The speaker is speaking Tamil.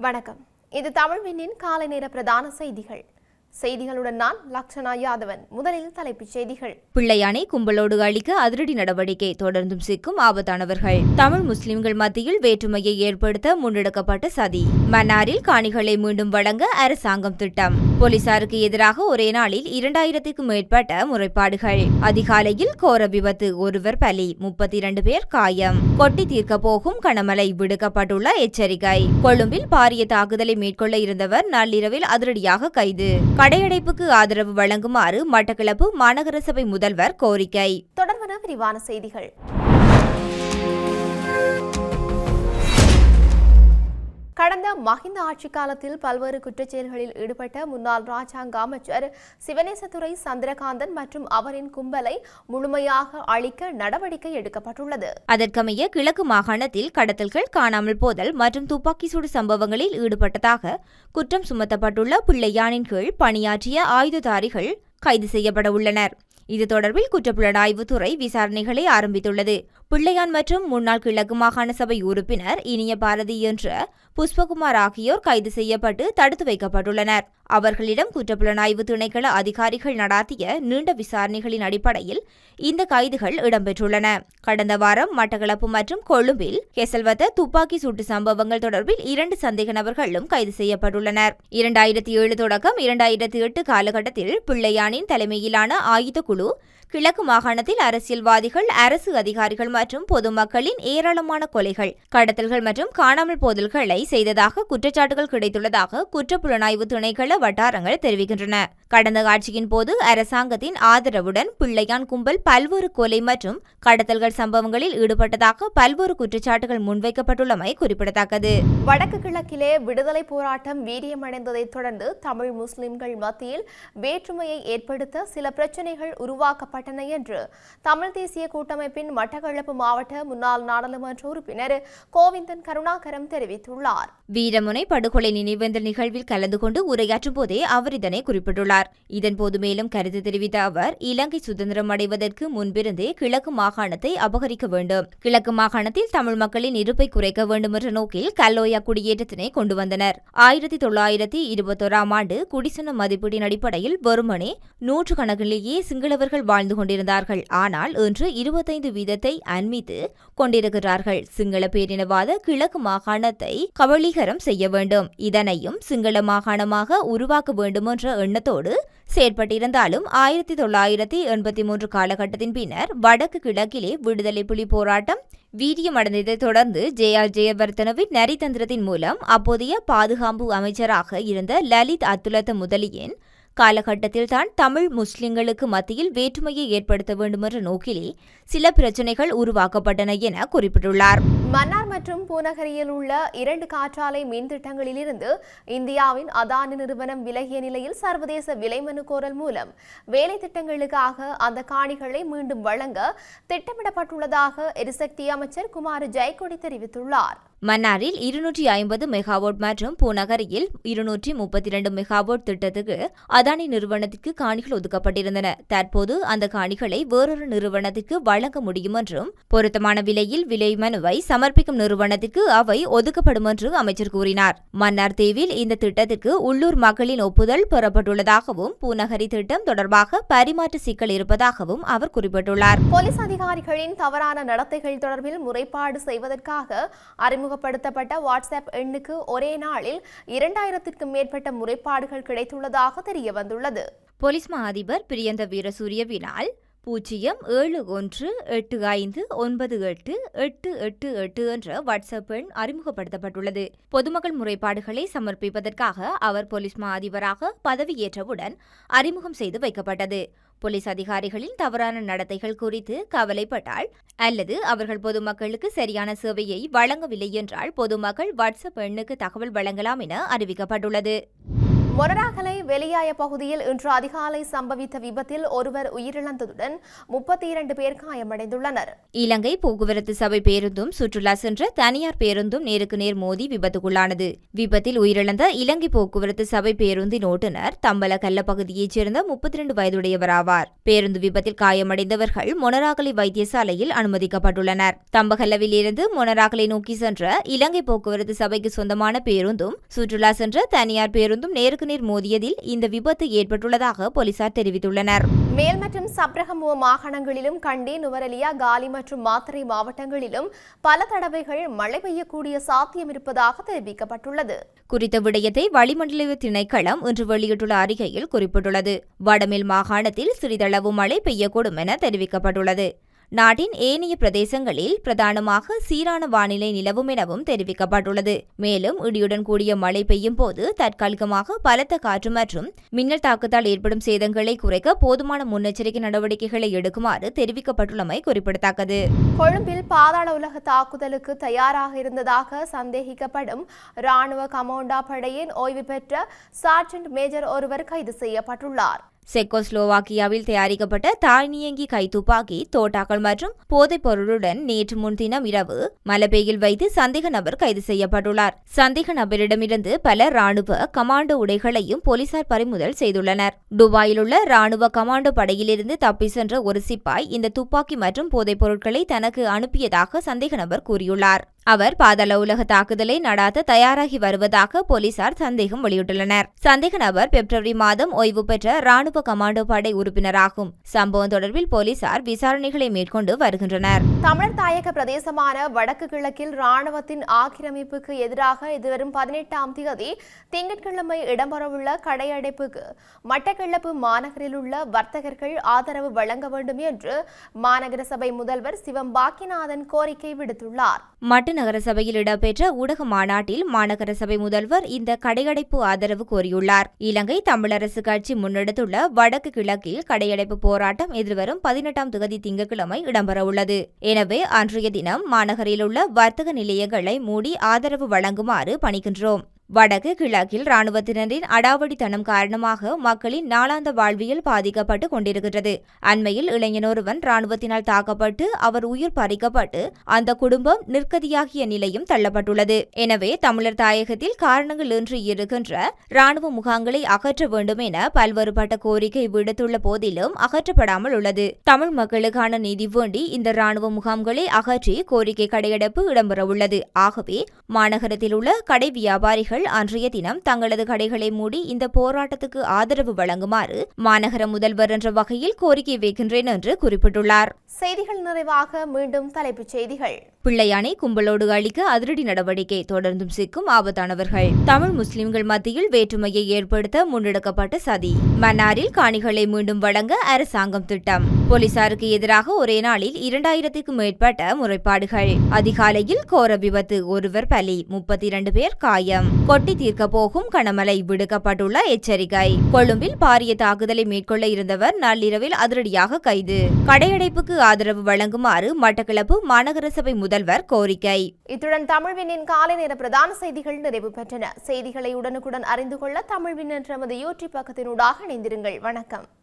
வணக்கம். இது தமிழ்வினின் காலை நேர பிரதான செய்திகள். செய்திகளுடன் நான் லக்ஷனா யாதவன். முதலில் தலைப்புச் செய்திகள். பிள்ளையானை கும்பலோடு அளிக்க அதிரடி நடவடிக்கை தொடர்ந்தும் சிக்கும் ஆபத்தானவர்கள். தமிழ் முஸ்லிம்கள் மத்தியில் வேற்றுமையை ஏற்படுத்த முன்னெடுக்கப்பட்ட சதி. மன்னாரில் காணிகளை மீண்டும் வழங்க அரசாங்கம் திட்டம். போலீசாருக்கு எதிராக ஒரே நாளில் இரண்டாயிரத்துக்கும் மேற்பட்ட முறைப்பாடுகள். அதிகாலையில் கோர விபத்து ஒருவர் பலி முப்பத்தி இரண்டு பேர் காயம். கொட்டி தீர்க்க போகும் கனமழை விடுக்கப்பட்டுள்ள எச்சரிக்கை. கொழும்பில் பாரிய தாக்குதலை மேற்கொள்ள இருந்தவர் நள்ளிரவில் அதிரடியாக கைது. கடையடைப்புக்கு ஆதரவு வழங்குமாறு மட்டக்களப்பு மாநகர சபை முதல்வர் கோரிக்கை. தொடர்பான விரிவான செய்திகள். கடந்த மஹிந்த ஆட்சி காலத்தில் பல்வேறு குற்றச்செயல்களில் ஈடுபட்ட முன்னாள் ராஜாங்க அமைச்சர் சிவனேசதுரை சந்திரகாந்தன் மற்றும் அவரின் கும்பலை முழுமையாக அழிக்க நடவடிக்கை எடுக்கப்பட்டுள்ளது. அதற்கமைய கிழக்கு மாகாணத்தில் கடத்தல்கள் காணாமல் போதல் மற்றும் துப்பாக்கி சூடு சம்பவங்களில் ஈடுபட்டதாக குற்றம் சுமத்தப்பட்டுள்ள பிள்ளையானின் கீழ் பணியாற்றிய ஆயுததாரிகள் கைது செய்யப்பட உள்ளனர். இது தொடர்பில் குற்றப்புலனாய்வுத்துறை விசாரணைகளை ஆரம்பித்துள்ளது. பிள்ளையான் மற்றும் முன்னாள் கிழக்கு மாகாண சபை உறுப்பினர் இனிய பாரதி என்ற புஷ்பகுமார் ஆகியோர் கைது செய்யப்பட்டு தடுத்து வைக்கப்பட்டுள்ளனர். அவர்களிடம் குற்றப்புலனாய்வு திணைக்கள அதிகாரிகள் நடாத்திய நீண்ட விசாரணைகளின் அடிப்படையில் இந்த கைதுகள் இடம்பெற்றுள்ளன. கடந்த வாரம் மட்டக்களப்பு மற்றும் கொழும்பில் கெசல்வத்த துப்பாக்கி சூட்டு சம்பவங்கள் தொடர்பில் இரண்டு சந்தேக நபர்களும் கைது செய்யப்பட்டுள்ளனர். இரண்டாயிரத்தி ஏழு தொடக்கம் இரண்டாயிரத்தி எட்டு காலகட்டத்தில் பிள்ளையானின் தலைமையிலான ஆயுத குழு கிழக்கு மாகாணத்தில் அரசியல்வாதிகள் அரசு அதிகாரிகள் மற்றும் பொதுமக்களின் ஏராளமான கொலைகள் கடத்தல்கள் மற்றும் காணாமல் போதல்களை செய்ததாக குற்றச்சாட்டுகள் கிடைத்துள்ளதாக குற்றப்புலனாய்வு திணைக்கள வட்டாரங்கள் தெரிவிக்கின்றன. கடந்த ஆட்சியின் போது அரசாங்கத்தின் ஆதரவுடன் பிள்ளையான் கும்பல் பல்வேறு கொலை மற்றும் கடத்தல்கள் சம்பவங்களில் ஈடுபட்டதாக பல்வேறு குற்றச்சாட்டுகள் முன்வைக்கப்பட்டுள்ளமை குறிப்பிடத்தக்கது. வடக்கு கிழக்கிலே விடுதலை போராட்டம் வீரியமடைந்ததைத் தொடர்ந்து தமிழ் முஸ்லிம்கள் மத்தியில் வேற்றுமையை ஏற்படுத்த சில பிரச்சினைகள் உருவாக்கப்பட்டன என்று தமிழ் தேசிய கூட்டமைப்பின் மட்டக்களப்பு மாவட்ட முன்னாள் நாடாளுமன்ற உறுப்பினர் கோவிந்தன் கருணாகரம் தெரிவித்துள்ளார். வீரமுனை படுகொலை நினைவேந்தல் நிகழ்வில் கலந்து கொண்டு உரையாற்றும் போதே அவர் இதனை குறிப்பிட்டுள்ளார். இதன்போது மேலும் கருத்து தெரிவித்த அவர் இலங்கை சுதந்திரம் அடைவதற்கு முன்பிருந்தே கிழக்கு மாகாணத்தை அபகரிக்க வேண்டும். கிழக்கு மாகாணத்தில் தமிழ் மக்களின் இருப்பை குறைக்க வேண்டும் என்ற நோக்கில் கல்லோயா குடியேற்றத்தினை கொண்டு வந்தனர். ஆயிரத்தி தொள்ளாயிரத்தி இருபத்தோராம் ஆண்டு குடிசன மதிப்பீட்டின் அடிப்படையில் வெறுமனே நூற்று கணக்கிலேயே சிங்களவர்கள் வாழ்ந்து கொண்டிருந்தார்கள். ஆனால் இன்று இருபத்தைந்து வீதத்தை அண்மித்து கொண்டிருக்கிறார்கள். சிங்கள பேரினவாத கிழக்கு மாகாணத்தை கபளீகரம் செய்ய வேண்டும். இதனையும் சிங்கள மாகாணமாக உருவாக்க வேண்டுமென்ற எண்ணத்தோடு செயற்பட்டிருந்தாலும் ஆயிரத்தி தொள்ளாயிரத்தி எண்பத்தி மூன்று காலகட்டத்தின் பின்னர் வடக்கு கிழக்கிலே விடுதலை புலி போராட்டம் வீரியமடைந்ததைத் தொடர்ந்து ஜே ஆர் ஜெயவர்த்தனவின் நரிதந்திரத்தின் மூலம் அப்போதைய பாதுகாப்பு அமைச்சராக இருந்த லலித் அத்துலத்த முதலியின் காலகட்டத்தில் தான் தமிழ் முஸ்லிம்களுக்கு மத்தியில் வேற்றுமையை ஏற்படுத்த வேண்டுமென்ற நோக்கிலே சில பிரச்சினைகள் உருவாக்கப்பட்டன என குறிப்பிட்டுள்ளார். மன்னார் மற்றும் பூநகரியில் உள்ள இரண்டு காற்றாலை மின் திட்டங்களிலிருந்து இந்தியாவின் அதானி நிறுவனம் விலகிய நிலையில் சர்வதேச விலைமனு கோரல் மூலம் வேலை திட்டங்களுக்காக அந்த காணிகளை மீண்டும் வழங்க திட்டமிடப்பட்டுள்ளதாக எரிசக்தி அமைச்சர் குமார் ஜெயக்கொடி தெரிவித்துள்ளார். மன்னாரில் இருநூற்றி ஐம்பது மெகாவாட் மற்றும் பூநகரியில் இருநூற்றி முப்பத்தி இரண்டு மெகாவாட் திட்டத்துக்கு அதானி நிறுவனத்திற்கு காணிகள் ஒதுக்கப்பட்டிருந்தன. தற்போது அந்த காணிகளை வேறொரு நிறுவனத்திற்கு வழங்க முடியும் என்றும் பொருத்தமான விலையில் விலை மனுவை சமர்ப்பிக்கும் நிறுவனத்திற்கு அவை ஒதுக்கப்படும் என்று அமைச்சர் கூறினார். மன்னார் தீவில் இந்த திட்டத்திற்கு உள்ளூர் மக்களின் ஒப்புதல் பெறப்பட்டுள்ளதாகவும் பூநகரி திட்டம் தொடர்பாக பரிமாற்ற சிக்கல் இருப்பதாகவும் அவர் குறிப்பிட்டுள்ளார். போலீஸ் அதிகாரிகளின் தவறான நடத்தைகள் தொடர்பில் முறைப்பாடு செய்வதற்காக அறிமுகப்படுத்தப்பட்ட வாட்ஸ்அப் எண்ணுக்கு ஒரே நாளில் இரண்டாயிரத்திற்கும் மேற்பட்ட முறைப்பாடுகள் கிடைத்துள்ளதாக தெரிய வந்துள்ளது போலீஸ் மா அதிபர் பிரியந்த வீரசூரியவினால் பூஜ்ஜியம் ஏழு ஒன்று எட்டு ஐந்து ஒன்பது எட்டு எட்டு எட்டு எட்டு என்ற வாட்ஸ்அப் எண் அறிமுகப்படுத்தப்பட்டுள்ளது. பொதுமக்கள் முறைப்பாடுகளை சமர்ப்பிப்பதற்காக அவர் போலீஸ் மா அதிபராக பதவியேற்றவுடன் அறிமுகம் செய்து வைக்கப்பட்டது. போலீஸ் அதிகாரிகளின் தவறான நடத்தைகள் குறித்து கவலைப்பட்டால் அல்லது அவர்கள் பொதுமக்களுக்கு சரியான சேவையை வழங்கவில்லை என்றால் பொதுமக்கள் வாட்ஸ்அப் எண்ணுக்கு தகவல் வழங்கலாம் என அறிவிக்கப்பட்டுள்ளது. மொனராகலை வெளியாய பகுதியில் இன்று அதிகாலை சம்பவித்த விபத்தில் ஒருவர் உயிரிழந்ததுடன் முப்பத்தி இரண்டு பேர் காயமடைந்துள்ளனர். இலங்கை போக்குவரத்து சபை பேருந்தும் சுற்றுலா சென்ற தனியார் பேருந்தும் நேருக்கு நேர் மோதி விபத்துக்குள்ளானது. விபத்தில் உயிரிழந்த இலங்கை போக்குவரத்து சபை பேருந்தின் ஓட்டுநர் தம்பலகல்ல பகுதியைச் சேர்ந்த முப்பத்தி இரண்டு வயதுடையவராவார். பேருந்து விபத்தில் காயமடைந்தவர்கள் மொனராகலை வைத்தியசாலையில் அனுமதிக்கப்பட்டுள்ளனர். தம்பகல்லவில் இருந்து மொனராகலை நோக்கி சென்ற இலங்கை போக்குவரத்து சபைக்கு சொந்தமான பேருந்தும் சுற்றுலா சென்ற தனியார் பேருந்தும் நேருக்கு நேர் மோதியதில் இந்த விபத்து ஏற்பட்டுள்ளதாக போலீசார் தெரிவித்துள்ளனர். மேல் மற்றும் சப்ரகமுவ மாகாணங்களிலும் கண்டி நுவரலியா காலி மற்றும் மாத்தறை மாவட்டங்களிலும் பல தடவைகள் மழை பெய்யக்கூடிய சாத்தியம் இருப்பதாக தெரிவிக்கப்பட்டுள்ளது. குறித்த விடயத்தை வளிமண்டல திணைக்களம் இன்று வெளியிட்டுள்ள அறிக்கையில் குறிப்பிட்டுள்ளது. வடமேல் மாகாணத்தில் சிறிதளவு மழை பெய்யக்கூடும் என தெரிவிக்கப்பட்டுள்ளது. நாட்டின் ஏனைய பிரதேசங்களில் பிரதானமாக சீரான வானிலை நிலவும் எனவும் தெரிவிக்கப்பட்டுள்ளது. மேலும் இடியுடன் கூடிய மழை பெய்யும் போது தற்காலிகமாக பலத்த காற்று மற்றும் மின்னல் தாக்கத்தால் ஏற்படும் சேதங்களை குறைக்க போதுமான முன்னெச்சரிக்கை நடவடிக்கைகளை எடுக்குமாறு தெரிவிக்கப்பட்டுள்ளமை குறிப்பிடத்தக்கது. கொழும்பில் பாதாள உலக தாக்குதலுக்கு தயாராக இருந்ததாக சந்தேகிக்கப்படும் ராணுவ கமோண்டா படையின் ஓய்வு பெற்ற சார்ஜென்ட் மேஜர் ஒருவர் கைது செய்யப்பட்டுள்ளார். செக்கோஸ்லோவாக்கியாவில் தயாரிக்கப்பட்ட தானியங்கி கைத்துப்பாக்கி தோட்டாக்கள் மற்றும் போதைப் பொருளுடன் நேற்று முன்தினம் இரவு மலபேயில் வைத்து சந்தேக நபர் கைது செய்யப்பட்டுள்ளார். சந்தேக நபரிடமிருந்து பல ராணுவ கமாண்டோ உடைகளையும் போலீசார் பறிமுதல் செய்துள்ளனர். துபாயில் உள்ள ராணுவ கமாண்டோ படையிலிருந்து தப்பி சென்ற ஒரு சிப்பாய் இந்த துப்பாக்கி மற்றும் போதைப் பொருட்களை தனக்கு அனுப்பியதாக சந்தேக நபர் கூறியுள்ளார். அவர் பாதாள உலக தாக்குதலை நடாத்த தயாராகி வருவதாக போலீசார் சந்தேகம் வெளியிட்டுள்ளனர். சந்தேக நபர் பிப்ரவரி மாதம் ஓய்வு பெற்ற ராணுவ கமாண்டோ படை உறுப்பினராகும். சம்பவம் தொடர்பில் போலீசார் விசாரணைகளை மேற்கொண்டு வருகின்றனர். தமிழர் தாயக பிரதேசமான வடக்கு கிழக்கில் ராணுவத்தின் ஆக்கிரமிப்புக்கு எதிராக எதிர்வரும் பதினெட்டாம் தேதி திங்கட்கிழமை இடம்பெறவுள்ள கடையடைப்புக்கு மட்டக்களப்பு மாநகரில் உள்ள வர்த்தகர்கள் ஆதரவு வழங்க வேண்டும் என்று மாநகர சபை முதல்வர் சிவம் பாக்கிநாதன் கோரிக்கை விடுத்துள்ளார். மட்டு நகரசபையில் இடம்பெற்ற ஊடக மாநாட்டில் மாநகர சபை முதல்வர் இந்த கடையடைப்பு ஆதரவு கோரியுள்ளார். இலங்கை தமிழரசு கட்சி முன்னெடுத்துள்ள வடக்கு கிழக்கில் கடையடைப்பு போராட்டம் எதிர்வரும் பதினெட்டாம் தொகுதி திங்கட்கிழமை இடம்பெறவுள்ளது. எனவே அன்றைய தினம் மாநகரில் உள்ள வர்த்தக நிலையங்களை மூடி ஆதரவு வழங்குமாறு பணிக்கின்றோம் வடக்கு கிழக்கில் ராணுவத்தினரின் அடாவடித்தனம் காரணமாக மக்களின் நாளாந்த வாழ்வியல் பாதிக்கப்பட்டு கொண்டிருக்கிறது அண்மையில் இளைஞனொருவன் ராணுவத்தினால் தாக்கப்பட்டு அவர் உயிர் பறிக்கப்பட்டு அந்த குடும்பம் நிற்கதியாகிய நிலையும் தள்ளப்பட்டுள்ளது. எனவே தமிழர் தாயகத்தில் காரணங்கள் இன்றி இருக்கின்ற ராணுவ முகாம்களை அகற்ற வேண்டும் என பல்வேறுபட்ட கோரிக்கை விடுத்துள்ள போதிலும் அகற்றப்படாமல் உள்ளது. தமிழ் மக்களுக்கான நிதி வேண்டி இந்த ராணுவ முகாம்களை அகற்றி கோரிக்கை கடையடைப்பு இடம்பெறவுள்ளது. ஆகவே மாநகரத்தில் உள்ள கடை வியாபாரிகள் அன்றைய தினம் தங்களது கடைகளை மூடி இந்த போராட்டத்துக்கு ஆதரவு வழங்குமாறு மாநகர முதல்வர் என்ற வகையில் கோரிக்கை வைக்கின்றேன் என்று குறிப்பிட்டுள்ளார். செய்திகள் நிறைவாக மீண்டும் தலைப்புச் செய்திகள். பிள்ளையானை கும்பலோடு அழிக்க அதிரடி நடவடிக்கை தொடர்ந்தும் சிக்கும் ஆபத்தானவர்கள். தமிழ் முஸ்லிம்கள் மத்தியில் வேற்றுமையை ஏற்படுத்த முன்னெடுக்கப்பட்ட சதி. மன்னாரில் காணிகளை மீண்டும் வழங்க அரசாங்கம் திட்டம். போலீசாருக்கு எதிராக ஒரே நாளில் இரண்டாயிரத்துக்கும் மேற்பட்ட முறைப்பாடுகள். அதிகாலையில் கோர விபத்து ஒருவர் பலி முப்பத்தி இரண்டு பேர் காயம். கொட்டி தீர்க்க போகும் கனமழை விடுக்கப்பட்டுள்ள எச்சரிக்கை. கொழும்பில் பாரிய தாக்குதலை மேற்கொள்ள இருந்தவர் நள்ளிரவில் அதிரடியாக கைது. கடையடைப்புக்கு ஆதரவு வழங்குமாறு மட்டக்களப்பு மாநகர சபை முதல்வர் கோரிக்கை. இத்துடன் தமிழ்வினின் காலை நேர பிரதான செய்திகள் நிறைவு பெற்றன. செய்திகளை உடனுக்குடன் அறிந்து கொள்ள தமிழ்வின் என்ற நமது யூடியூப் பக்கத்தினூடாக இணைந்திருங்கள். வணக்கம்.